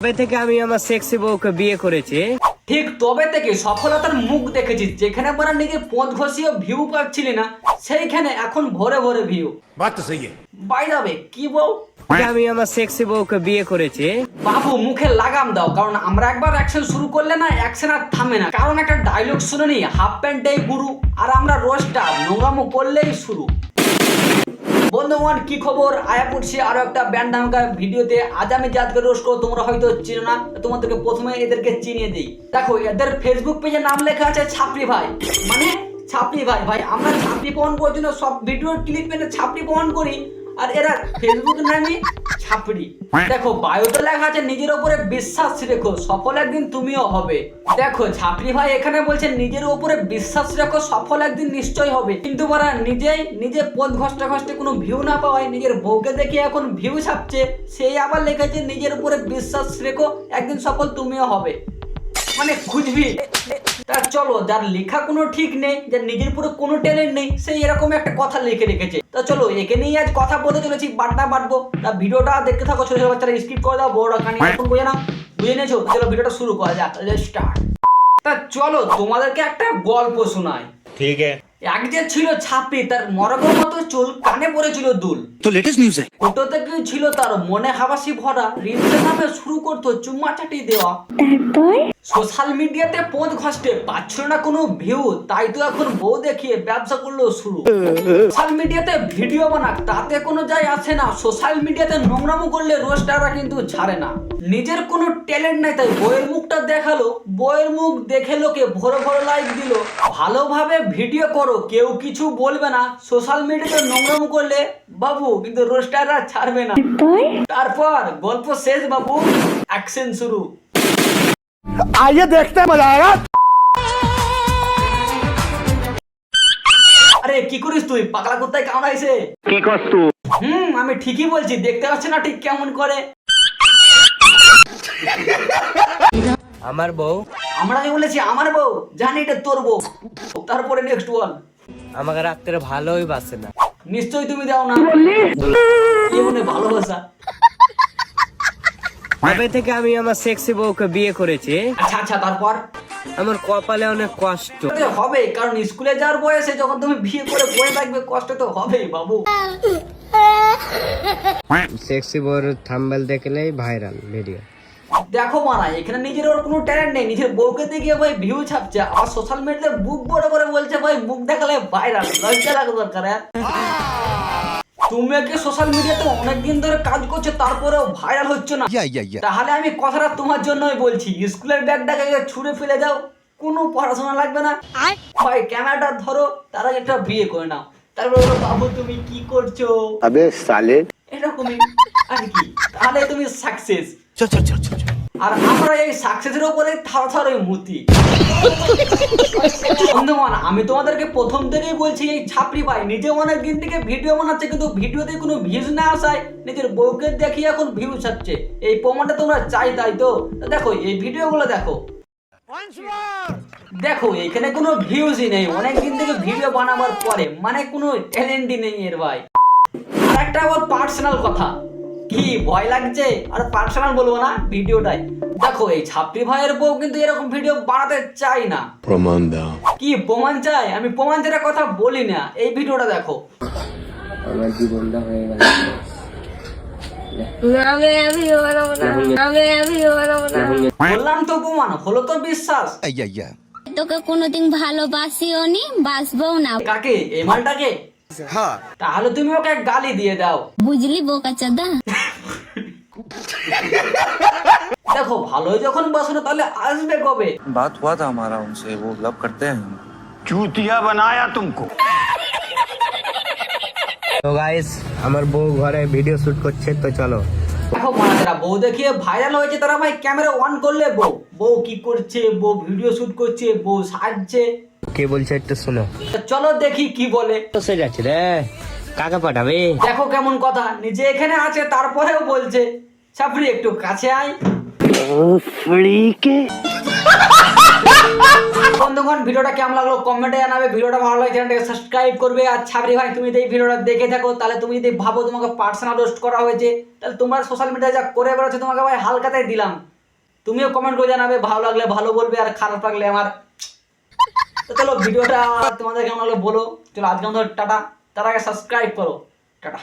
তবে থেকে আমি আমার সেক্সি বউকে বিয়ে করেছি। ঠিক তবে থেকে সফলতার মুখ দেখেছি যেখানে আপনারা নিজের পথ ঘষিয়ে ভিউ পাচ্ছিলি না সেইখানে এখন ভরে ভরে ভিউ বাত তো সহি বাইরাবে কি বউ? আমি আমার সেক্সি বউকে বিয়ে করেছি। বাবু মুখে লাগাম দাও কারণ আমরা একবার অ্যাকশন শুরু করলে না অ্যাকশন আর থামে না। কারণ একটা ডায়লগ শুনে নি হাফ প্যান্টেই গুরু আর আমরা রোজটা নোংরামো করলেই শুরু। বন্ধুগণ কি খবর? আয়া পড়ছি আরও একটা ব্যান্ড নামকার ভিডিওতে। আজ আমি যাদকে রোস্ট করো তোমরা হয়তো চিনো না তোমাদেরকে প্রথমে এদেরকে চিনিয়ে দিই। দেখো, এদের ফেসবুক পেজে নাম লেখা আছে ছাপড়ি ভাই। মানে ছাপড়ি ভাই ভাই, আমরা ছাপড়ি পণ করার জন্য সব ভিডিওর ক্লিপ এনে ছাপড়ি পণ করি। আর এরা ফেসবুক নামে ছাপড়ি। দেখো বায়োতে লেখা আছে, নিজের উপরে বিশ্বাস রেখো, সফল একদিন তুমিও হবে। দেখো, ছাপড়ি ভাই এখানে বলছে, নিজের উপরে বিশ্বাস রেখো, সফল একদিন নিশ্চয় হবে। কিন্তু ওরা নিজেই নিজে পথ ঘষ্টে ঘষ্টে কোনো ভিউ না পাওয়ায় নিজের বউকে দেখে এখন ভিউ ছাপছে। সেই আবার লেখেছে, নিজের উপরে বিশ্বাস রেখো, একদিন সফল তুমিও হবে। মানে খুঁজবি। আর চলো যার লেখা কোনো ঠিক নেই যার নিজের পুরো কোনো ট্যালেন্ট নেই সেই এরকম একটা কথা লিখে রেখেছে। তা চলো একে নিয়ে আজ কথা বলতে চলেছি বাড্ডা বাড়বো তা ভিডিওটা দেখতে থাকো ছোট ছোট বাচ্চারা স্কিপ করে দাও বড়রা কানে এখন বুঝে না। বুঝে নিয়েছো? চলো ভিডিওটা শুরু করা যাক স্টার্ট তা চলো তোমাদেরকে একটা গল্প শোনাই। ঠিক আছে। এক যে ছিল ছাপি তার মরগের মতো চুল কানে পড়েছিল দুল। তো লেটেস্ট নিউজ ওটাতে কি ছিল তার মনে হাবাসি ভরা রিমঝামে শুরু করতো চুম্মা চাটি দেওয়া। তারপর? সোশ্যাল মিডিয়াতে পথ ঘষ্টে পাচ্ছিল না কোনো ভিউ তাই তো এখন বউ দেখিয়ে ব্যবসা করল শুরু। সোশ্যাল মিডিয়াতে ভিডিও বানাক তাতে কোনো যায় আসে না। সোশ্যাল মিডিয়াতে নোংরামো করলে রোস্টাররা কিন্তু ছাড়ে না। নিজের কোনো ট্যালেন্ট নাই তাই বইয়ের মুখটা দেখাল। বইয়ের মুখ দেখে লোকে ভরো ভরো লাইক দিল। ভালোভাবে ভিডিও করো কেউ কিছু বলবে না। সোশ্যাল মিডিয়াতে নোংরামো করলে বাবু কিন্তু রোস্টাররা ছাড়বে না। তারপর গল্প শেষ বাবু। অ্যাকশন শুরু। आइए देखते हैं मजा आएगा আরে কি করিস তুই পাগলা কোথায় কেমন আইছে की कस्तू হুম আমি ঠিকই বলছি দেখতে পাচ্ছি না ঠিক কেমন করে আমার বউ আমরা যে বলেছি আমার বউ জানি এটা তোর বউ তারপরে নেক্সট ওয়ান আমাকে রাত্রে ভালোই বাসে না নিশ্চয়ই তুমি দাও না কি মনে ভালোবাসা তবে থেকে আমি আমার সেক্সি বউকে বিয়ে করেছি। আচ্ছা আচ্ছা তারপর? আমার কপালে অনেক কষ্ট। হবে কারণ স্কুলে যাওয়ার বয়সে যখন তুমি বিয়ে করে বয়ে থাকবে কষ্ট তো হবেই বাবু। সেক্সি বউর থাম্বেল দেখলেই ভাইরাল ভিডিও দেখো মানা এখানে নিজের ওর কোনো ট্যালেন্ট নেই নিজের বউকে দেখিয়ে ভাই ভিউ ছাপছে আর সোশ্যাল মিডিয়াতে বুক বড় করে বলছে ভাই মুখ দেখালে ভাইরাল লজ্জা লাগা দরকার হ্যাঁ? তুমি কি সোশ্যাল মিডিয়াতে অনেকদিন ধরে কাজ করছ তারপরেও ভাইরাল হচ্ছে না। তাহলে আমি কথাটা তোমার জন্যই বলছি স্কুলের ব্যাগটাকে ছুঁড়ে ফেলে দাও কোনো পড়াশোনা লাগবে না। ভাই ক্যামেরাটা ধরো তার আগে একটা বিয়ে করে নাও। তারপরে বাবু তুমি কি করছ? আবে সালে। এরকমই আর কি। তাহলে তুমি সাকসেস চল চল চল চল। আর আমরা এই সাকসেসের উপরে থার থার ওই মূর্তি। বন্ধুগণ, আমি তোমাদেরকে প্রথম থেকেই বলছি, এই ছাপড়ি ভাই নিজে অনেক দিন থেকে ভিডিও বানাচ্ছে, কিন্তু ভিডিওতে কোনো ভিউজ না আসায় নিজের বউকে দেখি এখন ভিউ ছাড়ছে এই প্রমাণটা তোমরা চাই, তাই তো? দেখো, এই ভিডিওগুলো দেখো। দেখো, এখানে কোনো ভিউজই নেই। অনেক দিন থেকে ভিডিও বানাবার পরে মানে কোনো ট্যালেন্টই নেই এর ভাই। একটা আবার পার্সোনাল কথা। কি ভয় লাগছে? আর পার্সোনাল বলব না ভিডিওটাই। দেখো এই ছাত্রী ভাইয়ের বউ কিন্তু এরকম ভিডিও বানাতে চাই না। প্রমাণ দাও। কি প্রমাণ চাই আমি প্রমাণ যেটা কথা বলি না। এই ভিডিওটা দেখো। আমার জীবনটা হয়ে গেল। বললাম তো প্রমাণ হলো তো বিশ্বাস। তোকে কোনোদিন ভালোবাসিও নি বাসবো না। কাকে? এই মালটাকে? हाँ তাহলে তুমি ওকে গালি দিয়ে দাও বুঝলি বোকা চাদা দেখো ভালোই যখন বাসো না তাহলে আসবে কবে बात हुआ था हमारा उनसे वो लव करते हैं चूतिया बनाया तुमको তো গাইস আমার বউ ঘরে ভিডিও শুট করছে তো চলো দেখো মানে যারা বউ দেখিয়ে ভাইরাল হয়েছে তারা ভাই ক্যামেরা অন করলে বউ বউ কি করছে বউ ভিডিও শুট করছে বউ সাজছে কে বলছে একটু শোনো। তা চলো দেখি কি বলে। তো সে যাচ্ছে রে। কাকে পাঠাবে? দেখো কেমন কথা নিজে এখানে আছে তারপরেও বলছে। ছাপড়ি একটু কাছে আয়। বন্ধুগণ ভিডিওটা কেমন লাগল কমেন্টে জানাবে। ভিডিওটা ভালো লাগে চ্যানেলটাকে সাবস্ক্রাইব করবে। আর ছাবরি ভাই তুমি যদি এই ভিডিওটা দেখে থাকো তাহলে তুমি যদি ভাবো তোমাকে পার্সোনাল রোস্ট করা হয়েছে তাহলে তোমার সোশ্যাল মিডিয়ায় যা করে বেড়াচ্ছে তোমাকে ভাই হালকাতে দিলাম। তুমিও কমেন্ট করে জানাবে ভালো লাগলে ভালো বলবে আর খারাপ লাগলে আমার তো চলো ভিডিওটা তোমাদের কেমন হলো বলো। চলো আজকে আমাদের টাটা। তার আগে সাবস্ক্রাইব করো। টাটা।